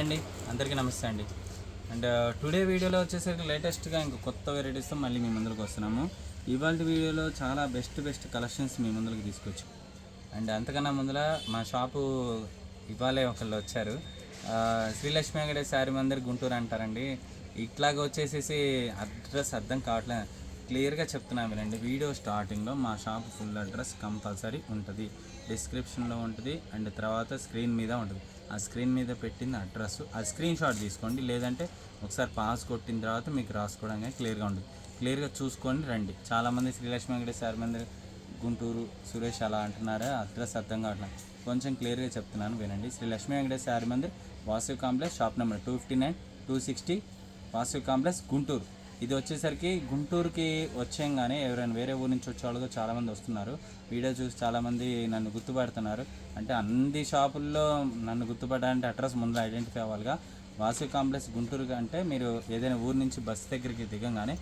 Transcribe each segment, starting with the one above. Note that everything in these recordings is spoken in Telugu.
హాయ్ అండి. అందరికీ నమస్తే అండి. అండ్ uh, టుడే వీడియోలో వచ్చేసరికి లేటెస్ట్గా ఇంకా కొత్త వెరైటీస్తో మళ్ళీ మీ ముందుకు వస్తున్నాము. ఇవాళ వీడియోలో చాలా బెస్ట్ బెస్ట్ కలెక్షన్స్ మీ ముందుకు తీసుకొచ్చు. అండ్ అంతకన్నా ముందర మా షాపు ఇవాళే ఒకళ్ళు వచ్చారు. శ్రీలక్ష్మి వెంకటేశ్వర శారీ మందిర్ గుంటూరు అంటారండి. ఇట్లాగ వచ్చేసేసి అడ్రస్ అర్థం కావట్లేదు క్లియర్గా చెప్తున్నాను వినండి. వీడియో స్టార్టింగ్లో మా షాప్ ఫుల్ అడ్రస్ కంపల్సరీ ఉంటుంది. డిస్క్రిప్షన్లో ఉంటుంది. అండ్ తర్వాత స్క్రీన్ మీద ఉంటుంది. ఆ స్క్రీన్ మీద పెట్టిన అడ్రస్ ఆ స్క్రీన్ షాట్ తీసుకోండి. లేదంటే ఒకసారి పాస్ కొట్టిన తర్వాత మీకు రాసుకోవడానికి క్లియర్గా ఉంటుంది. క్లియర్గా చూసుకొని రండి. చాలామంది శ్రీలక్ష్మి వెంకటేశ్వర శారీ మందిర్ గుంటూరు సురేష్ అలా అంటున్నారా? అడ్రస్ అర్థం కావట్లేదు కొంచెం క్లియర్గా చెప్తున్నాను వినండి. Shri Lakshmi Venkateshwara Mandir Vasu complex shop number two fifty nine two sixty Vasu complex Guntur. ఇది వచ్చేసరికి గుంటూరుకి వచ్చేయంగానే ఎవరైనా వేరే ఊరు నుంచి వచ్చే వాళ్ళు చాలామంది వస్తున్నారు. వీడియో చూసి చాలామంది నన్ను గుర్తుపడుతున్నారు. అంటే అన్ని షాపుల్లో నన్ను గుర్తుపడాలంటే అడ్రస్ ముందు ఐడెంటిఫై అవ్వాలిగా. వాసు కాంప్లెక్స్ గుంటూరు అంటే మీరు ఏదైనా ఊరు నుంచి బస్ దగ్గరికి దిగంగానే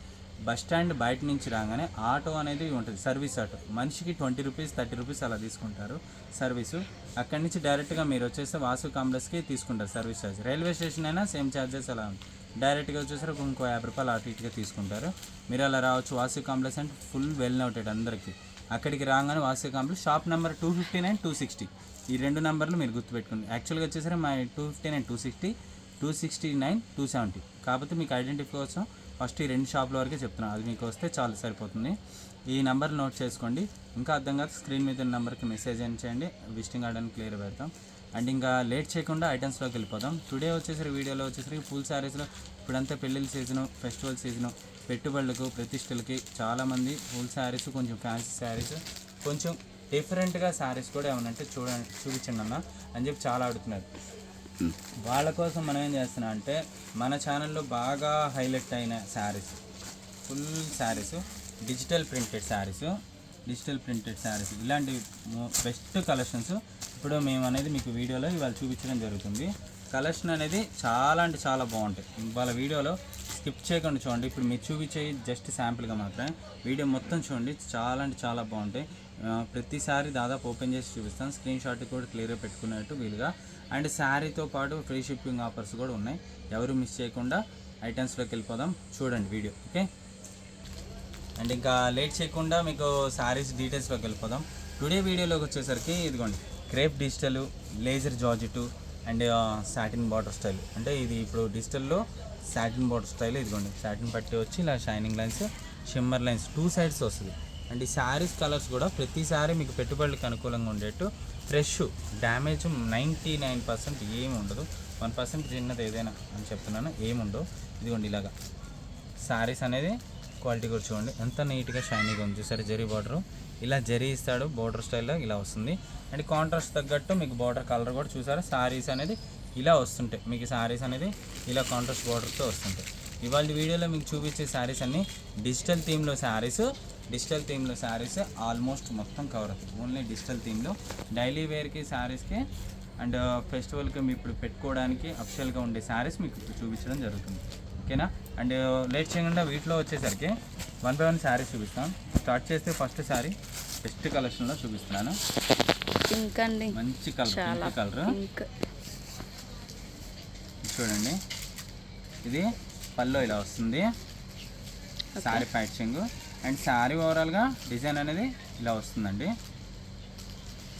బస్ స్టాండ్ బయట నుంచి రాగానే ఆటో అనేది ఉంటుంది సర్వీస్ ఆటో. మనిషికి ట్వంటీ రూపీస్ థర్టీ రూపీస్ అలా తీసుకుంటారు సర్వీసు. అక్కడి నుంచి డైరెక్ట్గా మీరు వచ్చేస్తే వాసు కాంప్లెక్స్కి తీసుకుంటారు సర్వీస్ ఛార్జ్. రైల్వే స్టేషన్ అయినా సేమ్ ఛార్జెస్ అలా ఉంటుంది డైరెక్ట్గా వచ్చేసరికి ఇంకో యాభై రూపాయలు అటు ఇటుగా తీసుకుంటారు. మీరు అలా రావచ్చు. వాసు కాంప్లెక్స్ అంటే ఫుల్ వెల్ నోటెడ్ అందరికీ. అక్కడికి రాగానే Vasu complex shop number two fifty nine two sixty. ఈ రెండు నెంబర్లు మీరు గుర్తుపెట్టుకోండి. యాక్చువల్గా వచ్చేసరికి మా two fifty nine two sixty two sixty nine two seventy. కాకపోతే మీకు ఐడెంటిఫై కోసం ఫస్ట్ ఈ రెండు షాపుల వరకే చెప్తున్నాను అది మీకు వస్తే చాలు సరిపోతుంది. ఈ నెంబర్ నోట్ చేసుకోండి. ఇంకా అర్థం కాదు స్క్రీన్ మీద ఉన్న నెంబర్కి మెసేజ్ అని చేయండి. విజిటింగ్ కార్డ్ అని క్లియర్ పెడతాం. అండ్ ఇంకా లేట్ చేయకుండా ఐటమ్స్లోకి వెళ్ళిపోదాం. టుడే వచ్చేసరికి వీడియోలో వచ్చేసరికి ఫుల్ శారీస్లో ఇప్పుడంతా పెళ్ళిళ్ళ సీజను ఫెస్టివల్ సీజను పెట్టుబడులకు ప్రతిష్టలకి చాలామంది ఫుల్ శారీస్ కొంచెం ఫ్యాన్సీ శారీస్ కొంచెం డిఫరెంట్గా శారీస్ కూడా ఏమన్నా అంటే చూడండి చూపించండి అన్న. అని చెప్పి చాలా అడుగుతున్నారు. వాళ్ళ కోసం మనం ఏం చేస్తున్నాం అంటే మన ఛానల్లో బాగా హైలైట్ అయిన saris full saris digital printed saris digital printed saris. ఇలాంటి బెస్ట్ కలెక్షన్స్ ఇప్పుడు మేము అనేది మీకు వీడియోలో ఇవాళ చూపించడం జరుగుతుంది. కలెక్షన్ అనేది చాలా అంటే చాలా బాగుంటాయి. ఇవాళ వీడియోలో స్కిప్ చేయకుండా చూడండి. ఇప్పుడు మీరు చూపించే జస్ట్ శాంపుల్గా మాత్రమే. వీడియో మొత్తం చూడండి. చాలా అంటే చాలా బాగుంటాయి. ప్రతిసారి దాదాపు ఓపెన్ చేసి చూపిస్తాను. స్క్రీన్ షాట్ కూడా క్లియర్గా పెట్టుకునేట్టు వీలుగా. అండ్ శారీతో పాటు ఫ్రీ షిప్పింగ్ ఆఫర్స్ కూడా ఉన్నాయి. ఎవరు మిస్ చేయకుండా ఐటమ్స్లోకి వెళ్ళిపోదాం. చూడండి వీడియో. ఓకే? అండ్ ఇంకా లేట్ చేయకుండా మీకు శారీస్ డీటెయిల్స్లోకి వెళ్ళిపోదాం. టుడే వీడియోలోకి వచ్చేసరికి ఇదిగోండి crepe digital laser georgette and satin border style. అంటే ఇది ఇప్పుడు డిజిటల్లో సాటిన్ బార్డర్ స్టైల్ ఇదిగోండి. సాటిన్ పట్టి వచ్చి ఇలా shining lines shimmer lines two sides వస్తుంది. అండ్ ఈ శారీస్ కలర్స్ కూడా ప్రతిసారి మీకు పెట్టుబడులకు అనుకూలంగా ఉండేట్టు fresh damage ninety nine percent ఏమి ఉండదు. వన్ పర్సెంట్ చిన్నది ఏదైనా అని చెప్తున్నాను ఏముండవు ఇదిగోండి ఇలాగా. శారీస్ అనేది క్వాలిటీ కూడా చూడండి. ఎంత నీట్గా షైనీగా ఉంది చూసారు జరీ బార్డర్? ఇలా జరీ ఇస్తాడు బార్డర్ స్టైల్లో ఇలా వస్తుంది. అండ్ కాంట్రాస్ట్ తగ్గట్టు మీకు బార్డర్ కలర్ కూడా చూసారా? శారీస్ అనేది ఇలా వస్తుంటాయి. మీకు శారీస్ అనేది ఇలా కాంట్రాస్ట్ బార్డర్తో వస్తుంటాయి. ఇవాళ వీడియోలో మీకు చూపించే శారీస్ అన్ని డిజిటల్ థీమ్లో శారీస్ డిజిటల్ థీమ్లో శారీస్ ఆల్మోస్ట్ మొత్తం కవర్ అవుతుంది ఓన్లీ డిజిటల్ థీమ్లో. డైలీ వేర్కి శారీస్కి అండ్ ఫెస్టివల్కి మీ ఇప్పుడు పెట్టుకోవడానికి అఫిషియల్గా ఉండే శారీస్ మీకు ఇప్పుడు చూపించడం జరుగుతుంది. ఓకేనా? అండ్ లేట్ చేయకుండా వీటిలో వచ్చేసరికి వన్ బై వన్ శారీస్ చూపిస్తాం. స్టార్ట్ చేస్తే ఫస్ట్ శారీ బెస్ట్ కలెక్షన్లో చూపిస్తున్నాను. పింక్ అండి. మంచి కలర్ పింక్ కలర్. చూడండి. ఇది పల్లో ఇలా వస్తుంది. శారీ ప్యాచింగ్. అండ్ శారీ ఓవరాల్గా డిజైన్ అనేది ఇలా వస్తుందండి.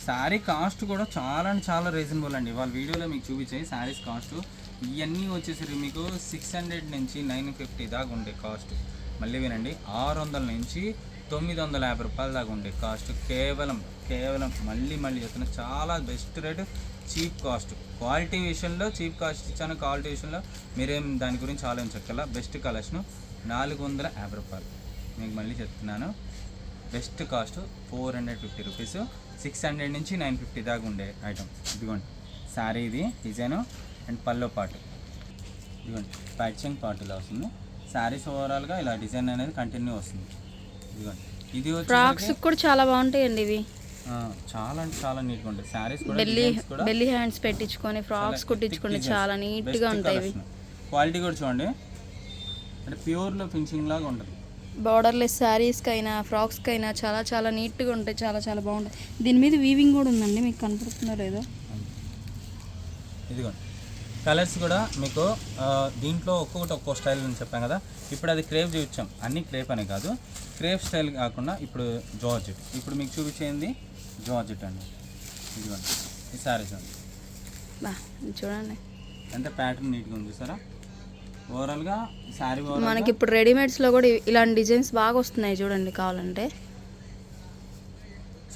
శారీ కాస్ట్ కూడా చాలా అంటే చాలా రీజనబుల్ అండి. వాళ్ళ వీడియోలో మీకు చూపించాయి శారీస్ కాస్ట్ ఇవన్నీ వచ్చేసరికి మీకు సిక్స్ హండ్రెడ్ నుంచి నైన్ ఫిఫ్టీ దాకా ఉండే కాస్ట్ మళ్ళీ వినండి ఆరు వందల నుంచి తొమ్మిది వందల యాభై రూపాయల దాకా ఉండే కాస్ట్ కేవలం కేవలం మళ్ళీ మళ్ళీ చెప్తున్నా చాలా best rate cheap cost quality విషయంలో చీప్ కాస్ట్ ఇచ్చాను క్వాలిటీ విషయంలో మీరేం దాని గురించి ఆలోచించక్కల బెస్ట్ కలెక్షన్ నాలుగు వందల యాభై రూపాయలు. మీకు మళ్ళీ చెప్తున్నాను. Best cost four hundred fifty rupees six hundred నుంచి నైన్ ఫిఫ్టీ దాకా ఉండే ఐటమ్ ఇదిగోండి శారీ ఇది డిజైను అండ్ పల్లో పాటు. ఇదిగోండి ప్యాచింగ్ పార్ట్ ఇలా వస్తుంది. శారీస్ ఓవరాల్గా ఇలా డిజైన్ అనేది కంటిన్యూ వస్తుంది. ఇదిగోండి ఇది ఫ్రాక్స్ కూడా చాలా బాగుంటాయండి ఇవి. చాలా అంటే చాలా నీట్గా ఉంటాయి. శారీస్ కూడా బెల్లి హ్యాండ్స్ పెట్టించుకొని ఫ్రాక్స్ కుట్టించుకొని చాలా నీట్గా ఉంటాయి ఇవి. క్వాలిటీ కూడా చూడండి. అంటే ప్యూర్లో ఫినిషింగ్ లాగా ఉంటుంది. బార్డర్లెస్ శారీస్కి అయినా ఫ్రాక్స్కి అయినా చాలా చాలా నీట్గా ఉంటాయి చాలా చాలా బాగుంటాయి. దీని మీద వీవింగ్ కూడా ఉందండి మీకు కనపడుతుందో లేదో? ఇదిగోండి. కలర్స్ కూడా మీకు దీంట్లో ఒక్కొక్కటి ఒక్కో స్టైల్ అని చెప్పాం కదా. ఇప్పుడు అది క్రేప్ చూపించాం. అన్ని క్రేప్ అనే కాదు. క్రేప్ స్టైల్ కాకుండా ఇప్పుడు జార్జెట్. ఇప్పుడు మీకు చూపించేది జార్జెట్ అండి. ఇదిగోండి. ఈ బా ఇది చూడండి. అంటే ప్యాటర్న్ నీట్గా ఉంది చూసారా? ఓవరాల్గా ఓవరాల్ మనకి ఇప్పుడు రెడీమేడ్స్లో కూడా ఇలాంటి డిజైన్స్ బాగా వస్తున్నాయి చూడండి కావాలంటే.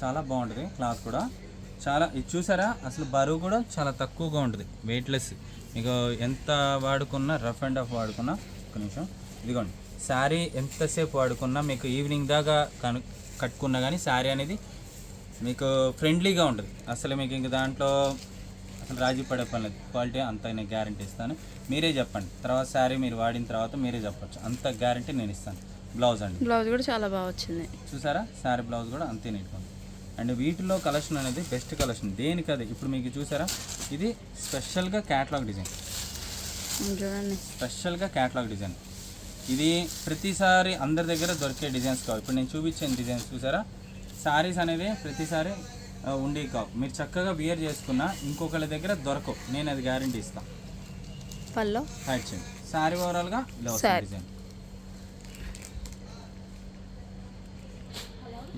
చాలా బాగుంటుంది క్లాత్ కూడా. చాలా ఇది చూసారా? అసలు బరువు కూడా చాలా తక్కువగా ఉంటుంది. వెయిట్లెస్ మీకు ఎంత వాడుకున్నా రఫ్ అండ్ ఆఫ్ వాడుకున్నా ఒక నిమిషం. ఇదిగోండి. శారీ ఎంతసేపు వాడుకున్నా మీకు ఈవినింగ్ దాకా కను కట్టుకున్నా కానీ శారీ అనేది మీకు ఫ్రెండ్లీగా ఉంటుంది. అసలు మీకు ఇంక దాంట్లో అసలు రాజీ పడే పని లేదు. క్వాలిటీ అంత నేను గ్యారంటీ ఇస్తాను. మీరే చెప్పండి. తర్వాత శారీ మీరు వాడిన తర్వాత మీరే చెప్పొచ్చు. అంత గ్యారంటీ నేను ఇస్తాను. బ్లౌజ్ అండి. బ్లౌజ్ కూడా చాలా బాగా వచ్చింది. చూసారా? శారీ బ్లౌజ్ కూడా అంతే నీట్గా ఉంది. అండ్ వీటిలో కలెక్షన్ అనేది బెస్ట్ కలెక్షన్. దేనికి అది? ఇప్పుడు మీకు చూసారా? ఇది స్పెషల్గా క్యాటలాగ్ డిజైన్. చూడండి. స్పెషల్గా క్యాటలాగ్ డిజైన్. ఇది ప్రతిసారి అందరి దగ్గర దొరికే డిజైన్స్ కావు. ఇప్పుడు నేను చూపించిన డిజైన్స్ చూసారా? సారీస్ అనేది ప్రతిసారి ఉండేవి కావు. మీరు చక్కగా బియర్ చేసుకున్నా ఇంకొకళ్ళ దగ్గర దొరకవు. నేను అది గ్యారంటీ ఇస్తాను పల్లో సారీ ఓవరాల్గా ఇలా. డిజైన్.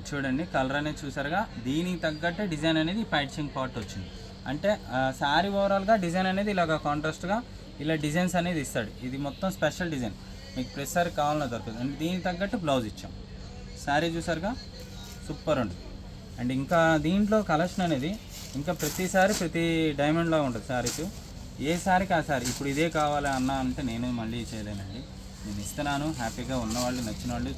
చూడండి కలర్ అనేది చూసారుగా? దీనికి తగ్గట్టే డిజైన్ అనేది ప్యాచింగ్ పార్ట్ వచ్చింది. అంటే శారీ ఓవరాల్గా డిజైన్ అనేది ఇలాగ కాంట్రాస్ట్గా ఇలా డిజైన్స్ అనేది ఇస్తాడు. ఇది మొత్తం స్పెషల్ డిజైన్ మీకు ప్రతిసారి కావాలన్నా దొరకదు. అండ్ దీనికి తగ్గట్టు బ్లౌజ్ ఇచ్చాం. శారీ చూసారుగా? సూపర్ ఉంది. అండ్ ఇంకా దీంట్లో కలెక్షన్ అనేది ఇంకా ప్రతిసారి ప్రతి డైమండ్లో ఉంటుంది శారీకి ఏ శారీకి ఆ శారీ ఇప్పుడు ఇదే కావాలి అన్నా అంటే నేను మళ్ళీ చేయలేనండి. నేను ఇస్తున్నాను. హ్యాపీగా ఉన్నవాళ్ళు నచ్చిన వాళ్ళు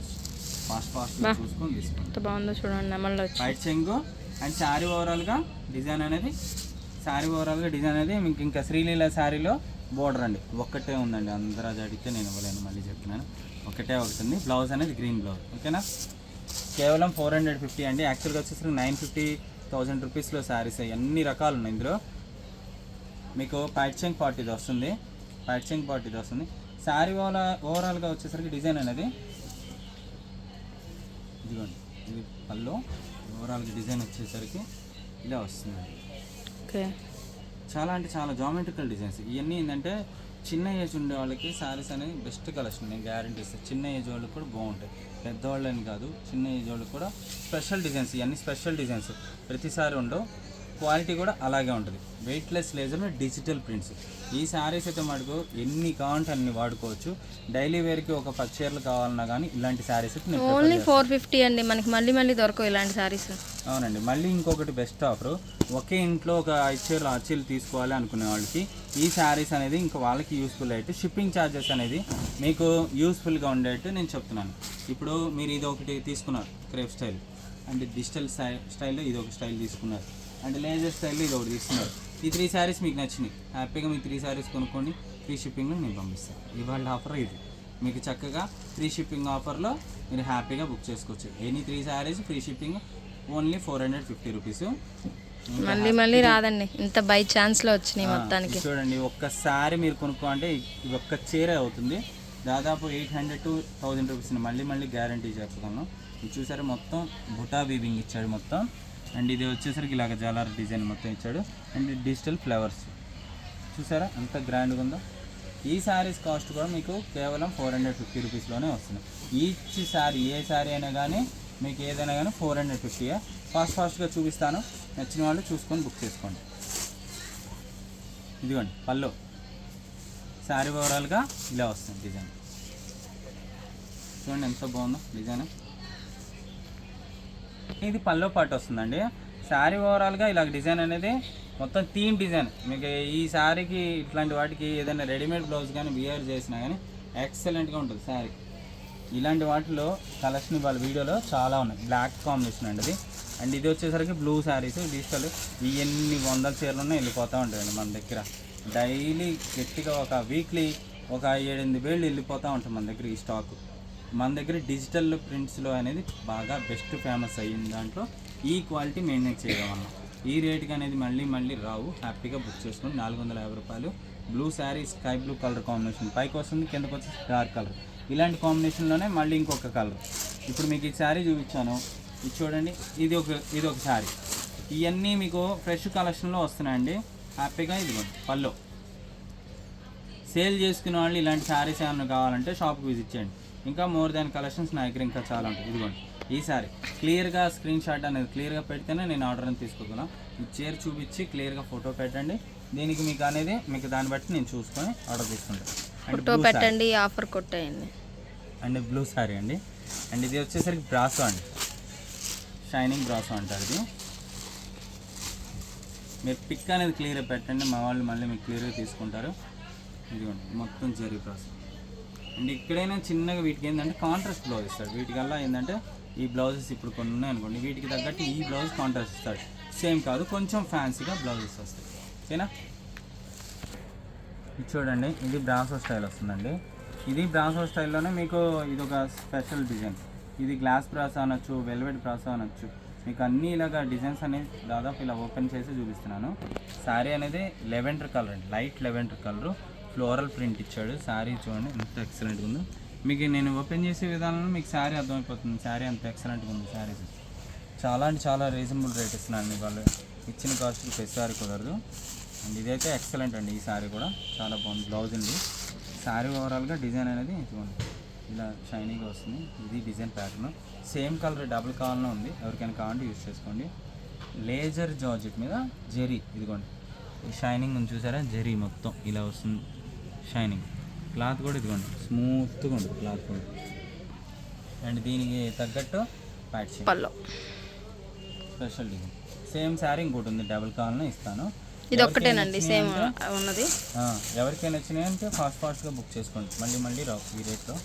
ఫాస్ట్ ఫాస్ట్గా చూసుకొని తీసుకోండి. బాగుందో చూడండి వచ్చి. వైట్ చెంగు అండ్ శారీ ఓవరాల్గా డిజైన్ అనేది శారీ ఓవరాల్గా డిజైన్ అనేది మీకు ఇంకా శ్రీలీల శారీలో బోర్డర్ అండి. ఒక్కటే ఉందండి. అందరూ అది అడిగితే నేను ఇవ్వలేను మళ్ళీ చెప్తున్నాను. ఒకటే ఒకటి ఉంది. బ్లౌజ్ అనేది గ్రీన్ బ్లౌజ్ ఓకేనా కేవలం ఫోర్ హండ్రెడ్ ఫిఫ్టీ అండి. యాక్చువల్గా వచ్చేసరికి నైన్ ఫిఫ్టీ థౌజండ్ రూపీస్లో శారీస్ అన్ని రకాలు ఉన్నాయి ఇందులో? మీకు పైచెంగ్ పార్ట్ ఇది వస్తుంది. పైచెంగ్ పార్ట్ ఇది వస్తుంది. శారీ ఓవరా ఓవరాల్గా వచ్చేసరికి డిజైన్ అనేది ఇదిగోండి ఇది పళ్ళు ఓవరాల్గా డిజైన్ వచ్చేసరికి ఇలా వస్తుంది ఓకే. చాలా అంటే చాలా జామెట్రికల్ డిజైన్స్. ఇవన్నీ ఏంటంటే చిన్న ఏజ్ ఉండే వాళ్ళకి శారీస్ అనేది బెస్ట్ కలెక్షన్. నేను గ్యారంటీ ఇస్తాను చిన్న ఏజ్ వాళ్ళకి కూడా బాగుంటాయి. పెద్దవాళ్ళని కాదు చిన్న ఏజ్ వాళ్ళకి కూడా స్పెషల్ డిజైన్స్ ఇవన్నీ స్పెషల్ డిజైన్స్. ప్రతిసారి ఉండవు. క్వాలిటీ కూడా అలాగే ఉంటుంది. వెయిట్లెస్ లేజర్ డిజిటల్ ప్రింట్స్ ఈ శారీస్ అయితే మటుకు ఎన్ని కావాలంటే అన్ని వాడుకోవచ్చు. డైలీ వేర్కి ఒక పది చీరలు కావాలన్నా కానీ ఇలాంటి శారీస్ అయితే ఓన్లీ ఫోర్ ఫిఫ్టీ అండి. మనకి మళ్ళీ మళ్ళీ దొరకవు ఇలాంటి సారీస్ అవునండి. మళ్ళీ ఇంకొకటి బెస్ట్ ఆఫర్ ఒకే ఇంట్లో ఒక ఐదు చీరలు ఆరు చీరలు తీసుకోవాలి అనుకునే వాళ్ళకి ఈ శారీస్ అనేది ఇంకా వాళ్ళకి యూస్ఫుల్ అయితే షిప్పింగ్ ఛార్జెస్ అనేది మీకు యూస్ఫుల్గా ఉండేట్టు నేను చెప్తున్నాను. ఇప్పుడు మీరు ఇది ఒకటి తీసుకున్నారు crepe style and digital style స్టైల్లో ఇది ఒక స్టైల్ తీసుకున్నారు. అండ్ లేజర్ స్టైల్లో ఇది ఒకటి తీసుకున్నారు. ఈ త్రీ శారీస్ మీకు నచ్చినాయి. హ్యాపీగా మీ త్రీ శారీస్ కొనుక్కొని ఫ్రీ షిప్పింగ్లో నేను పంపిస్తాను. ఇవాళ ఆఫర్ ఇది. మీకు చక్కగా ఫ్రీ షిప్పింగ్ ఆఫర్లో మీరు హ్యాపీగా బుక్ చేసుకోవచ్చు. Any three saris free shipping only four hundred fifty rupees మళ్ళీ మళ్ళీ రాదండి. ఇంత బై ఛాన్స్లో వచ్చినాయి మొత్తానికి. చూడండి ఒక్కసారి మీరు కొనుక్కో అంటే ఇది ఒక్క చీర అవుతుంది. దాదాపు eight hundred to thousand rupees మళ్ళీ మళ్ళీ గ్యారంటీ చెప్తాను ఇది చూసారు మొత్తం బుటా వీవింగ్ ఇచ్చాడు మొత్తం. అండ్ ఇది వచ్చేసరికి ఇలాగ జాలార్ డిజైన్ మొత్తం ఇచ్చాడు. And digital flowers. చూసారా? ఎంత గ్రాండ్గా ఉందో. ఈ శారీస్ కాస్ట్ కూడా మీకు కేవలం ఫోర్ హండ్రెడ్ ఫిఫ్టీ రూపీస్లోనే వస్తుంది. ఈచ్ శారీ ఏ శారీ అయినా కానీ మీకు ఏదైనా కానీ ఫోర్ హండ్రెడ్ ఫిఫ్టీ ఫాస్ట్ ఫాస్ట్గా చూపిస్తాను. నచ్చిన వాళ్ళు చూసుకొని బుక్ చేసుకోండి. ఇదిగోండి పళ్ళు. శారీ ఓవరాల్గా ఇలా వస్తుంది డిజైన్. చూడండి ఎంత బాగుందో డిజైన్. ఇది పల్లో పాటు వస్తుందండి. శారీ ఓవరాల్గా ఇలా డిజైన్ అనేది మొత్తం థీమ్ డిజైన్. మీకు ఈ శారీకి ఇట్లాంటి వాటికి ఏదైనా రెడీమేడ్ బ్లౌజ్ కానీ బిహేవ్ చేసినా కానీ ఎక్సలెంట్గా ఉంటుంది శారీ. ఇలాంటి వాటిలో కలెక్షన్ ఇవ్వాలి వీడియోలో చాలా ఉన్నాయి. బ్లాక్ కాంబినేషన్ అండి ఇది అండ్ ఇది వచ్చేసరికి బ్లూ శారీస్ డిజిటల్ ఇవన్నీ ఎన్ని వందల చీరలు ఉన్నాయి వెళ్ళిపోతూ ఉంటాయండి మన దగ్గర. డైలీ గట్టిగా ఒక వీక్లీ ఒక ఏడెనిమిది వేలు వెళ్ళిపోతూ ఉంటుంది మన దగ్గర ఈ స్టాకు మన దగ్గర డిజిటల్ ప్రింట్స్లో అనేది బాగా బెస్ట్ ఫేమస్ అయ్యింది దాంట్లో. ఈ క్వాలిటీ మెయింటైన్ చేయడం ఈ రేట్కి అనేది మళ్ళీ మళ్ళీ రావు. హ్యాపీగా బుక్ చేసుకుని నాలుగు వందల యాభై రూపాయలు. Blue sari sky blue colour combination. పైకి వస్తుంది కిందకు వచ్చి డార్క్ కలర్. ఇలాంటి కాంబినేషన్లోనే మళ్ళీ ఇంకొక కలర్. ఇప్పుడు మీకు ఈ శారీ చూపించాను. ఇది చూడండి. ఇది ఒక ఇది ఒక శారీ. ఇవన్నీ మీకు ఫ్రెష్ కలెక్షన్లో వస్తున్నాయండి. హ్యాపీగా ఇదిగోండి పళ్ళు. సేల్ చేసుకునే వాళ్ళు ఇలాంటి శారీస్ ఏమైనా కావాలంటే షాప్కి విజిట్ చేయండి. ఇంకా మోర్ దాన్ కలెక్షన్స్ నా దగ్గర ఇంకా చాలా ఉంటాయి. ఇదిగోండి. ఈ సారీ క్లియర్గా స్క్రీన్ షాట్ అనేది క్లియర్గా పెడితేనే నేను ఆర్డర్ అని తీసుకోగలను ఈ చీర చూపించి క్లియర్గా ఫోటో పెట్టండి. దీనికి మీకు అనేది మీకు దాన్ని బట్టి నేను చూసుకొని ఆర్డర్ తీసుకుంటాను. ఫోటో పెట్టండి ఆఫర్ కొట్టేయండి. అండ్ బ్లూ సారీ అండి. అండ్ ఇది వచ్చేసరికి బ్రాసో అండి. షైనింగ్ బ్రాసో అంటారు ఇది. మీరు పిక్ అనేది క్లియర్గా పెట్టండి. మా వాళ్ళు మళ్ళీ మీకు క్లియర్గా తీసుకుంటారు. ఇదిగోండి. మొత్తం జరీ బ్రాసో అండ్ ఇక్కడైనా చిన్నగా వీటికి ఏంటంటే కాంట్రాస్ట్ బ్లౌజ్ ఇస్తాడు. వీటికల్లా ఏంటంటే ఈ బ్లౌజెస్ ఇప్పుడు కొన్ని ఉన్నాయి అనుకోండి. వీటికి తగ్గట్టు ఈ బ్లౌజ్ కాంట్రాస్ట్ ఇస్తాడు. సేమ్ కాదు కొంచెం ఫ్యాన్సీగా బ్లౌజెస్ వస్తాయి. ఓకేనా ఇది చూడండి ఇది బ్రాసో స్టైల్ వస్తుందండి. ఇది బ్రాసో స్టైల్లోనే మీకు ఇది ఒక స్పెషల్ డిజైన్ ఇది గ్లాస్ బ్రాసో అనొచ్చు వెల్వెట్ బ్రాసో అనొచ్చు. మీకు అన్ని ఇలాగా డిజైన్స్ అనేది దాదాపు ఇలా ఓపెన్ చేసి చూపిస్తున్నాను. శారీ అనేది లెవెండర్ కలర్ అండి. Light lavender colour floral print ఇచ్చాడు. శారీ చూడండి ఎంత ఎక్సలెంట్గా ఉందో. మీకు నేను ఓపెన్ చేసే విధానంలో మీకు శారీ అర్థమైపోతుంది. శారీ అంత ఎక్సలెంట్గా ఉంది శారీస్. చాలా అంటే చాలా రీజనబుల్ రేట్ ఇస్తున్నాను వాళ్ళు. ఇచ్చిన కాస్ట్కి ప్రతిసారి కుదరదు. అండ్ ఇదైతే ఎక్సలెంట్ అండి ఈ శారీ కూడా. చాలా బాగుంది బ్లౌజ్ ఉంది శారీ ఓవరాల్గా డిజైన్ అనేది ఇదిగోండి ఇలా షైనీగా వస్తుంది. ఇది design pattern same colour double కావాలనే ఉంది. ఎవరికైనా కావాలంటే యూస్ చేసుకోండి. లేజర్ జార్జెట్ మీద జెరీ ఇదిగోండి. ఈ షైనింగ్ ఉంది చూసారా? జెరీ మొత్తం ఇలా వస్తుంది. షైనింగ్. క్లాత్ కూడా ఇదిగోండి. స్మూత్గా ఉంటుంది క్లాత్ కూడా. అండ్ దీనికి తగ్గట్టు ప్యాచ్ పల్లో స్పెషల్ డిజైన్. సేమ్ శారీ ఇంకోటి ఉంది డబుల్ కావాలనే ఇస్తాను. ఇది ఒక్కటేనండి సేమ్ ఉన్నది. ఎవరికైనా నచ్చినాయి అంటే ఫాస్ట్ ఫాస్ట్గా బుక్ చేసుకోండి. మళ్ళీ మళ్ళీ రావు ఈ రేట్లో.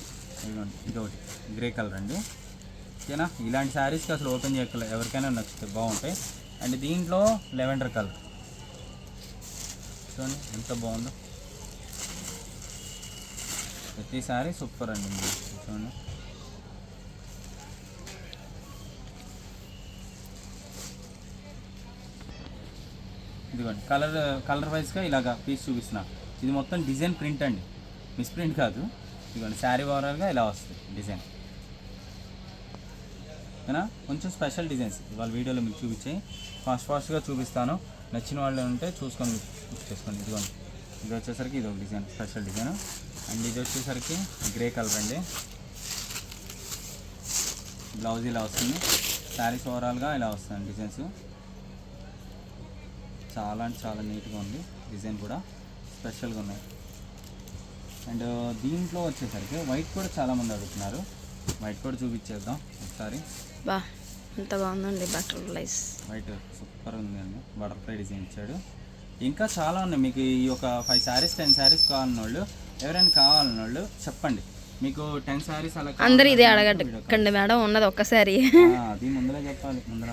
ఇదిగోండి ఇది ఒకటి గ్రే కలర్ అండి. ఓకేనా? ఇలాంటి శారీస్కి అసలు ఓపెన్ చేయగల ఎవరికైనా నచ్చుతాయి బాగుంటాయి. అండ్ దీంట్లో లెవెండర్ కలర్. చూడండి ఎంత బాగుందో. ప్రతిసారి సూపర్ అండి చూడండి. ఇదిగోండి కలర్ కలర్ వైజ్గా ఇలాగా పీస్ చూపిస్తున్నా. ఇది మొత్తం డిజైన్ ప్రింట్ అండి. మిస్ ప్రింట్ కాదు. ఇదిగోండి శారీ ఓవరాల్గా ఇలా వస్తుంది డిజైన్. ఓకేనా? కొంచెం స్పెషల్ డిజైన్స్. ఇవాళ వీడియోలో మీకు చూపించాయి. ఫాస్ట్ ఫాస్ట్గా చూపిస్తాను. నచ్చిన వాళ్ళు ఉంటే చూసుకొని బుక్ చేసుకోండి. ఇదిగోండి. ఇది వచ్చేసరికి ఇది ఒక డిజైన్ స్పెషల్ డిజైన్. అండ్ ఇది వచ్చేసరికి గ్రే కలర్ అండి. బ్లౌజ్ ఇలా వస్తుంది. శారీస్ ఓవరాల్గా ఇలా వస్తుంది డిజైన్స్. చాలా అంటే చాలా నీట్గా ఉంది డిజైన్ కూడా. స్పెషల్గా ఉన్నాయి. అండ్ దీంట్లో వచ్చేసరికి వైట్ కూడా చాలామంది అడుగుతున్నారు. వైట్ కూడా చూపించేద్దాం ఒకసారి. బా ఎంత బాగుందండి బటర్ఫ్లైస్. వైట్ సూపర్ ఉంది అండి. బటర్ఫ్లై డిజైన్ ఇచ్చాడు. ఇంకా చాలా ఉన్నాయి. మీకు ఈ ఒక ఫైవ్ శారీస్ టెన్ శారీస్ కావాలన్న వాళ్ళు ఎవరైనా కావాలన్న వాళ్ళు చెప్పండి. మీకు టెన్ శారీస్ అలా అందరు ఇదే. కండి మేడం ఉన్నది ఒక్కసారి. అది ముందర చెప్పాలి ముందర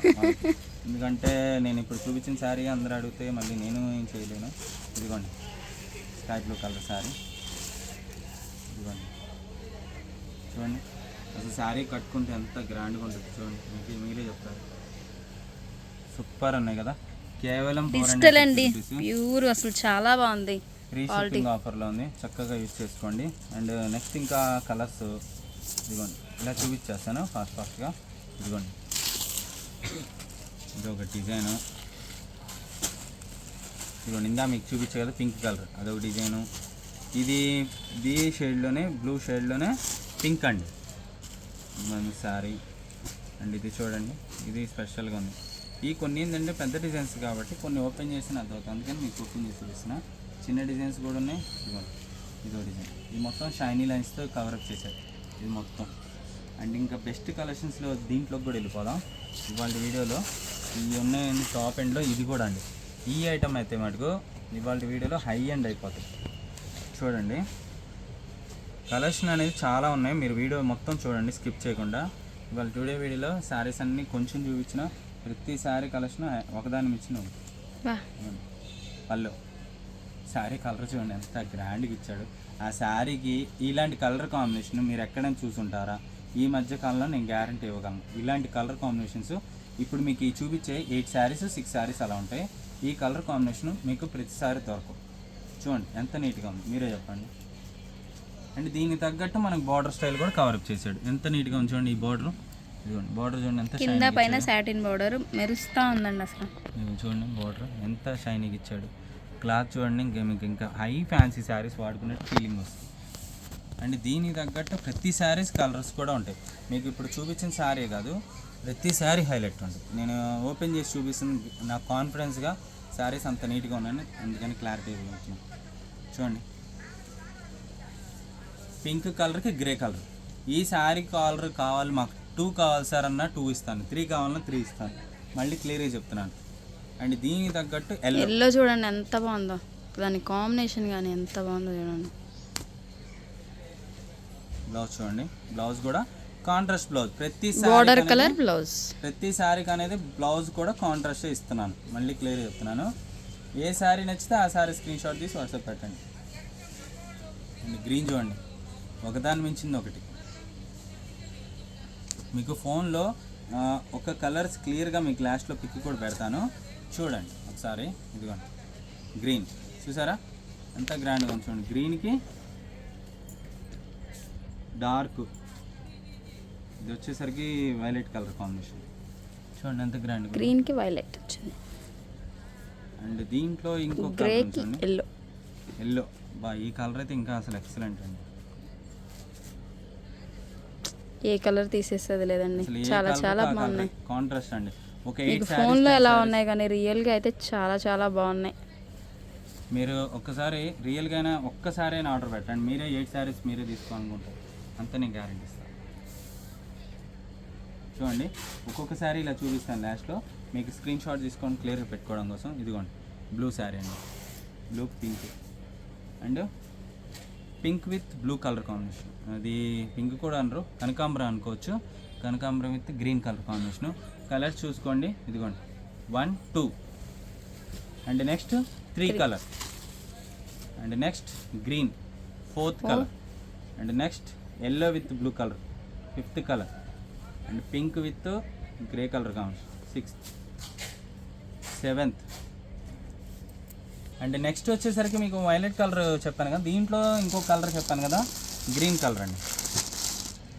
ఎందుకంటే నేను ఇప్పుడు చూపించిన శారీ అందరూ అడిగితే మళ్ళీ నేను ఏం చేయలేను. ఇదిగోండి స్కై బ్లూ కలర్ శారీ ఇదిగోండి చూడండి. అసలు శారీ కట్టుకుంటే ఎంత గ్రాండ్గా ఉంటుంది చూడండి. మీకు మీరే చెప్తారు. సూపర్ ఉన్నాయి కదా. కేవలం డిజిటల్ అండి. ప్యూర్ అసలు చాలా బాగుంది. ఫ్రీ షిప్పింగ్ ఆఫర్లో ఉంది. చక్కగా యూజ్ చేసుకోండి. అండ్ నెక్స్ట్ ఇంకా కలర్స్ ఇదిగోండి. ఇలా చూపించేస్తాను ఫాస్ట్ ఫాస్ట్గా ఇదిగోండి. ఇది ఒక డిజైను ఇదిగోండి ఇందా మీకు చూపించే కదా పింక్ కలర్ అదొక డిజైను ఇది ఇది షేడ్లోనే బ్లూ షేడ్లోనే పింక్ అండి. మన శారీ అండ్ ఇది చూడండి. ఇది స్పెషల్గా ఉంది. ఈ కొన్ని ఏంటంటే పెద్ద డిజైన్స్ కాబట్టి కొన్ని ఓపెన్ చేసిన అర్థమవుతుంది. అందుకని మీకు ఓపెన్ చేసి చూసిన చిన్న డిజైన్స్ కూడా ఉన్నాయి. ఇదిగోండి ఇదో డిజైన్. ఇది మొత్తం షైనీ లైన్స్తో కవరప్ చేశారు. ఇది మొత్తం. అండ్ ఇంకా బెస్ట్ కలెక్షన్స్లో దీంట్లోకి కూడా వెళ్ళిపోదాం. ఇవాళ వీడియోలో ఇవి ఉన్నాయండి టాప్ ఎండ్లో ఇది కూడా అండి. ఈ ఐటమ్ అయితే మటుకు ఇవాళ వీడియోలో హై ఎండ్ అయిపోతుంది చూడండి. కలెక్షన్ అనేది చాలా ఉన్నాయి. మీరు వీడియో మొత్తం చూడండి. స్కిప్ చేయకుండా. ఇవాళ టుడే వీడియోలో శారీస్ అన్నీ కొంచెం చూపించిన ప్రతి శారీ కలెక్షన్ ఒకదాని మించిన. పళ్ళు. శారీ కలర్ చూడండి ఎంత గ్రాండ్గా ఇచ్చాడు. ఆ శారీకి ఇలాంటి కలర్ కాంబినేషన్ మీరు ఎక్కడైనా చూసుంటారా? ఈ మధ్య కాలంలో నేను గ్యారంటీ ఇవ్వగలను. ఇలాంటి కలర్ కాంబినేషన్స్ ఇప్పుడు మీకు ఈ చూపించే ఎయిట్ శారీస్ సిక్స్ శారీస్ అలా ఉంటాయి. ఈ కలర్ కాంబినేషన్ మీకు ప్రతిసారి దొరకవు. చూడండి ఎంత నీట్గా ఉంది. మీరే చెప్పండి. అండ్ దీనికి తగ్గట్టు మనకు బార్డర్ స్టైల్ కూడా కవరప్ చేశాడు. ఎంత నీట్గా ఉంది చూడండి ఈ బార్డర్. ఇదిగోండి బార్డర్ చూడండి ఎంత కింద పైన. సాటిన్ బోర్డర్ మెరుస్తా ఉందండి అసలు. చూడండి బార్డర్ ఎంత షైనీగా ఇచ్చాడు. క్లాత్ చూడండి ఇంకా మీకు ఇంకా హై ఫ్యాన్సీ శారీస్ వాడుకునే ఫీలింగ్ వస్తుంది. అండ్ దీనికి తగ్గట్టు ప్రతి శారీస్ కలర్స్ కూడా ఉంటాయి. మీకు ఇప్పుడు చూపించిన శారీ కాదు ప్రతి శారీ హైలైట్ ఉంటుంది. నేను ఓపెన్ చేసి చూపిస్తుంది నాకు కాన్ఫిడెన్స్గా శారీస్ అంత నీట్గా ఉన్నాయని అందుకని క్లారిటీ ఇవ్వగలుగుతున్నాను చూడండి. పింక్ కలర్కి గ్రే కలర్ ఈ శారీ కలర్ కావాలి మాకు టూ కావాలి సార్ అన్న టూ ఇస్తాను. త్రీ కావాలన్నా త్రీ ఇస్తాను. మళ్ళీ క్లియర్గా చెప్తున్నాను. అండ్ దీనికి తగ్గట్టు ఎల్లో ఎల్లో చూడండి ఎంత బాగుందో. దాని కాంబినేషన్ కానీ ఎంత బాగుందో చూడండి. బ్లౌజ్ చూడండి. బ్లౌజ్ కూడా కాంట్రాస్ట్ బ్లౌజ్ ప్రతి బార్డర్ కలర్ బ్లౌజ్ ప్రతి శారీకి అనేది బ్లౌజ్ కూడా కాంట్రాస్ట్ ఇస్తున్నాను. మళ్ళీ క్లియర్ చెప్తున్నాను. ఏ శారీ నచ్చితే ఆ శారీ స్క్రీన్ షాట్ తీసి వాట్సాప్ పెట్టండి. అండ్ గ్రీన్ చూడండి. ఒకదాని మించింది ఒకటి. మీకు ఫోన్లో ఒక కలర్స్ క్లియర్గా మీకు లాస్ట్లో పిక్ కూడా పెడతాను. చూడండి ఒకసారి ఇదిగోండి. గ్రీన్. చూసారా? ఎంత గ్రాండ్గా ఉంది చూడండి. గ్రీన్కి డార్క్. ఇది వచ్చేసరికి వైలెట్ కలర్ కాంబినేషన్. చూడండి ఎంత గ్రాండ్ గ్రీన్కి వైలెట్ వచ్చింది. అండ్ దీంట్లో ఇంకో గ్రేకి ఎల్లో. ఎల్లో. బా ఈ కలర్ అయితే ఇంకా అసలు ఎక్సలెంట్ అండి. ఏ కలర్ తీసేస్తుంది లేదండి. చాలా చాలా బాగున్నాయి. కాంట్రాస్ట్ అండి. మీకు ఫోన్లో ఎలా ఉన్నాయి కానీ రియల్గా అయితే చాలా చాలా బాగున్నాయి. మీరు ఒక్కసారి రియల్గానే ఒక్కసారి ఆర్డర్ పెట్టండి. మీరే ఎయిట్ శారీస్ మీరే తీసుకోవాలనుకుంటారు అంత నేను గ్యారంటీ ఇస్తాను చూడండి ఒక్కొక్క శారీ ఇలా చూపిస్తాను లాస్ట్లో మీకు స్క్రీన్ షాట్ తీసుకొని క్లియర్గా పెట్టుకోవడం కోసం ఇదిగోండి బ్లూ శారీ అండి. Blue pink and pink with blue colour combination. అది పింక్ కూడా అనరు కనకాంబరం అనుకోవచ్చు. కనకాంబరం with green colour combination. Colours చూసుకోండి ఇదిగోండి. One two and next three colour and next green fourth colour and next yellow with blue colour fifth colour and pink with grey colour combination sixth seventh and next వచ్చేసరికి మీకు వైలెట్ కలర్ చెప్పాను కదా. దీంట్లో ఇంకో కలర్ చెప్పాను కదా. గ్రీన్ కలర్ అండి.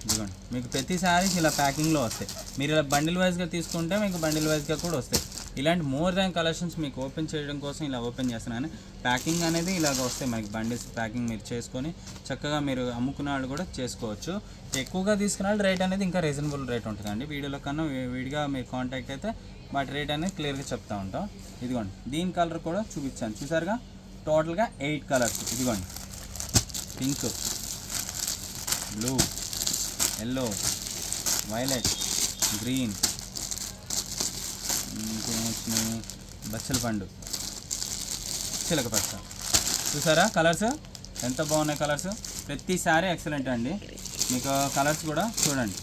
ఇదిగోండి. మీకు ప్రతి శారీస్ ఇలా ప్యాకింగ్లో వస్తాయి. మీరు ఇలా బండిల్ వైజ్గా తీసుకుంటే మీకు బండిల్ వైజ్గా కూడా వస్తాయి. ఇలాంటి మోర్ దాన్ కలెక్షన్స్ మీకు ఓపెన్ చేయడం కోసం ఇలా ఓపెన్ చేస్తున్నాను. ప్యాకింగ్ అనేది ఇలాగ వస్తాయి. మనకి బండిల్స్ ప్యాకింగ్ మీరు చేసుకొని చక్కగా మీరు అమ్ముకున్న వాళ్ళు కూడా చేసుకోవచ్చు. ఎక్కువగా తీసుకున్న రేట్ అనేది ఇంకా రీజనబుల్ రేట్ ఉంటుందండి. వీడియోలో కన్నా వీడిగా విడిగా మీరు కాంటాక్ట్ అయితే వాటి రేట్ అనేది క్లియర్గా చెప్తా ఉంటాం. ఇదిగోండి దీని కలర్ కూడా చూపించాను. చూసారుగా? టోటల్గా ఎయిట్ కలర్స్ ఇదిగోండి. Pink blue yellow violet green ఇంకేమొచ్చినాయి బచ్చల పండు చిలక పచ్చ. చూసారా కలర్స్ ఎంత బాగున్నాయి కలర్స్ ప్రతిసారి ఎక్సలెంట్ అండి. మీకు కలర్స్ కూడా చూడండి.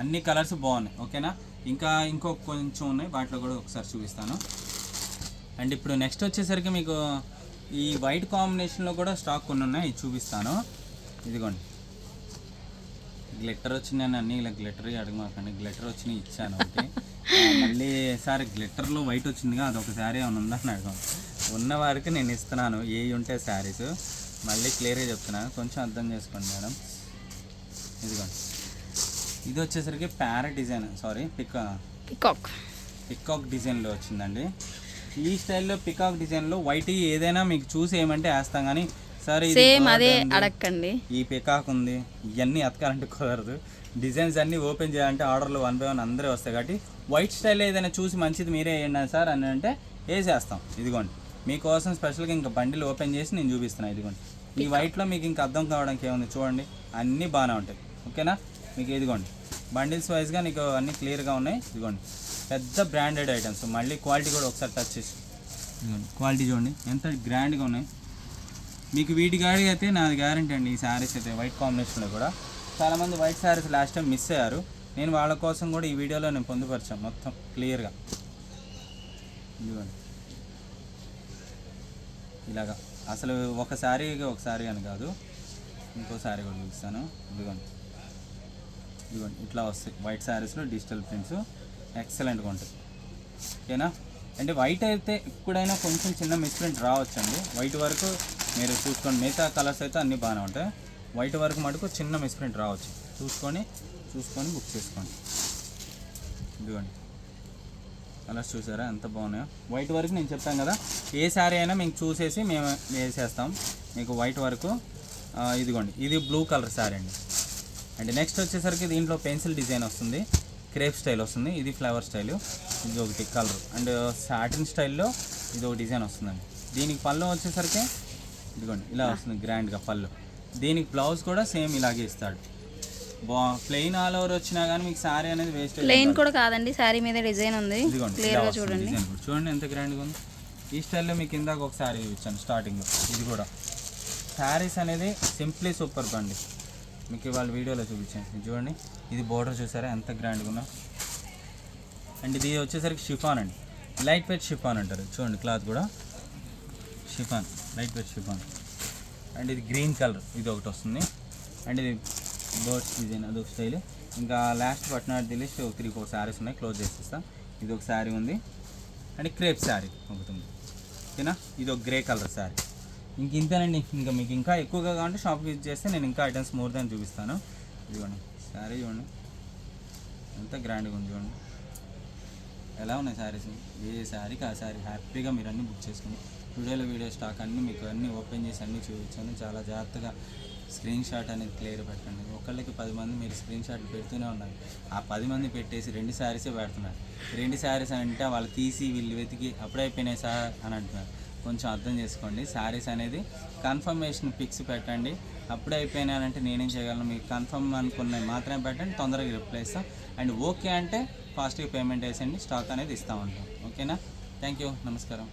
అన్ని కలర్స్ బాగున్నాయి. ఓకేనా? ఇంకా ఇంకో కొంచెం ఉన్నాయి వాటిలో కూడా ఒకసారి చూపిస్తాను. అండ్ ఇప్పుడు నెక్స్ట్ వచ్చేసరికి మీకు ఈ వైట్ కాంబినేషన్లో కూడా స్టాక్ కొన్ని ఉన్నాయి చూపిస్తాను. ఇదిగోండి. గ్లిట్టర్ వచ్చిందని అన్ని ఇలా గ్లిటర్ అడగమాకండి. గ్లిటర్ వచ్చినాయి ఇచ్చాను ఒకటి. మళ్ళీ సార్ గ్లిట్టర్లో వైట్ వచ్చిందిగా అది ఒక శారీ ఏమైనా ఉందని అడగం ఉన్న వారికి నేను ఇస్తున్నాను ఏ ఉంటే శారీస్ మళ్ళీ క్లియర్గా చెప్తున్నాను కొంచెం అర్థం చేసుకోండి మేడం. ఇదిగోండి. ఇది వచ్చేసరికి parrot design sorry pick peacock. Peacock డిజైన్లో వచ్చిందండి. ఈ స్టైల్లో పికాక్ డిజైన్లో వైట్ ఏదైనా మీకు చూసి ఏమంటే వేస్తాం కానీ సరే సేమ్ అదే అడగండి ఈ పికాక్ ఉంది ఇవన్నీ ఎతకాలంటే కుదరదు. డిజైన్స్ అన్నీ ఓపెన్ చేయాలంటే ఆర్డర్లు వన్ బై వన్ అందరే వస్తాయి కాబట్టి వైట్ స్టైల్ ఏదైనా చూసి మంచిది మీరే వేయండి సార్ అని అంటే వేసేస్తాం. ఇదిగోండి మీకోసం స్పెషల్గా ఇంకా బండిలు ఓపెన్ చేసి నేను చూపిస్తున్నాను ఇదిగోండి. ఈ వైట్లో మీకు ఇంకా అర్థం కావడానికి ఏముంది చూడండి అన్నీ బాగానే ఉంటాయి. ఓకేనా? మీకు ఇదిగోండి. బండిల్స్ వైజ్గా నీకు అన్నీ క్లియర్గా ఉన్నాయి. ఇదిగోండి. పెద్ద బ్రాండెడ్ ఐటమ్స్. మళ్ళీ క్వాలిటీ కూడా ఒకసారి టచ్ చేసి. ఇదిగోండి. క్వాలిటీ చూడండి. ఎంత గ్రాండ్గా ఉన్నాయి. మీకు వీటి గాడి అయితే నాది గ్యారంటీ అండి. ఈ శారీస్ అయితే వైట్ కాంబినేషన్లో కూడా. చాలామంది white sarees last time miss అయ్యారు. నేను వాళ్ళ కోసం కూడా ఈ వీడియోలో నేను పొందుపరిచాను మొత్తం క్లియర్గా. ఇదిగోండి. ఇలాగా. అసలు ఒక శారీ ఒక శారీ అని కాదు. ఇంకో శారీ కూడా చూపిస్తాను. ఇదిగోండి. ఇదిగోండి ఇట్లా వస్తాయి. వైట్ శారీస్లో డిజిటల్ ప్రింట్స్ ఎక్సలెంట్గా ఉంటాయి. ఓకేనా? అంటే వైట్ అయితే ఎప్పుడైనా కొంచెం చిన్న మిస్ప్రింట్ రావచ్చండి. వైట్ వరకు మీరు చూసుకోండి మిగతా కలర్స్ అయితే అన్నీ బాగానే ఉంటాయి. వైట్ వరకు మటుకు చిన్న మిస్ప్రింట్ రావచ్చు. చూసుకొని చూసుకొని బుక్ చేసుకోండి. ఇదిగోండి. కలర్స్ చూసారా? ఎంత బాగున్నాయో. వైట్ వరకు నేను చెప్తాను కదా ఏ శారీ అయినా మేము చూసేసి మేము వేసేస్తాం. మీకు వైట్ వరకు ఇదిగోండి. ఇది బ్లూ కలర్ శారీ అండి. అండ్ నెక్స్ట్ వచ్చేసరికి దీంట్లో పెన్సిల్ డిజైన్ వస్తుంది. క్రేప్ స్టైల్ వస్తుంది. ఇది ఫ్లవర్ స్టైల్. ఇది ఒకటి కలర్. అండ్ సాటిన్ స్టైల్లో ఇది ఒక డిజైన్ వస్తుందండి. దీనికి పళ్ళు వచ్చేసరికి ఇదిగోండి ఇలా వస్తుంది గ్రాండ్గా పళ్ళు. దీనికి బ్లౌజ్ కూడా సేమ్ ఇలాగే ఇస్తాడు. బా ప్లెయిన్ ఆల్ ఓవర్ వచ్చినా కానీ మీకు శారీ అనేది వేస్ట్ ప్లెయిన్ కూడా కాదండి శారీ మీద డిజైన్ ఉంది. క్లియర్గా చూడండి. చూడండి ఎంత గ్రాండ్గా ఉంది. ఈ స్టైల్లో మీకు ఇందాక ఒక శారీ ఇచ్చాను స్టార్టింగ్లో ఇది కూడా. శారీస్ అనేది సింప్లీ సూపర్ అండి మీకు ఇవాళ వీడియోలో చూపించాను. చూడండి. ఇది బోర్డర్ చూసారా? ఎంత గ్రాండ్గా ఉన్నా అండ్ ఇది వచ్చేసరికి షిఫాన్ అండి. లైట్ వెయిట్ షిఫాన్ అంటారు. చూడండి క్లాత్ కూడా. Chiffon light weight chiffon and ఇది గ్రీన్ కలర్ ఇది ఒకటి వస్తుంది. అండ్ ఇది బర్డ్స్ డిజైన్ అదొక స్టైల్ ఇంకా లాస్ట్ పట్నాడు తెలిసి ఒక త్రీ ఫోర్ శారీస్ ఉన్నాయి. క్లోజ్ చేసేస్తా. ఇది ఒక శారీ ఉంది. అండ్ క్రేప్ శారీ ఒకటి ఉంది. ఓకేనా? ఇది ఒక గ్రే కలర్ శారీ ఇంక ఇంతేనండి. ఇంకా మీకు ఇంకా ఎక్కువగా కావాలంటే షాప్ విజిట్ చేస్తే నేను ఇంకా ఐటమ్స్ మోర్ దాన్ చూపిస్తాను. ఇదిగోండి. శారీ చూడండి. ఎంత గ్రాండ్గా ఉంది చూడండి. ఎలా ఉన్నాయి శారీస్ ఏ శారీకి ఆ శారీ హ్యాపీగా మీరు అన్నీ బుక్ చేసుకుని టుడేలో వీడియో స్టాక్ అన్నీ మీకు అన్నీ ఓపెన్ చేసి అన్నీ చూపించాను చాలా జాగ్రత్తగా స్క్రీన్ షాట్ అనేది క్లియర్ పెట్టండి. ఒకళ్ళకి పది మంది మీరు స్క్రీన్ షాట్ పెడుతూనే ఉన్నారు ఆ పది మంది పెట్టేసి రెండు శారీసే పెడుతున్నారు. రెండు శారీస్ అంటే వాళ్ళు తీసి వీళ్ళు వెతికి అప్పుడైపోయినాయి సార్ అని అంటున్నారు. కొంచెం అర్థం చేసుకోండి. శారీస్ అనేది కన్ఫర్మేషన్ పిక్స్ పెట్టండి. అప్పుడే అయిపోయినాయంటే నేనేం చేయగలను? మీకు కన్ఫర్మ్ అనుకున్నవి మాత్రమే పెట్టండి. తొందరగా రిప్లై ఇస్తాం అండ్ ఓకే అంటే ఫాస్ట్గా పేమెంట్ వేసేయండి స్టాక్ అనేది ఇస్తామంటాం ఓకేనా? థ్యాంక్ యూ నమస్కారం.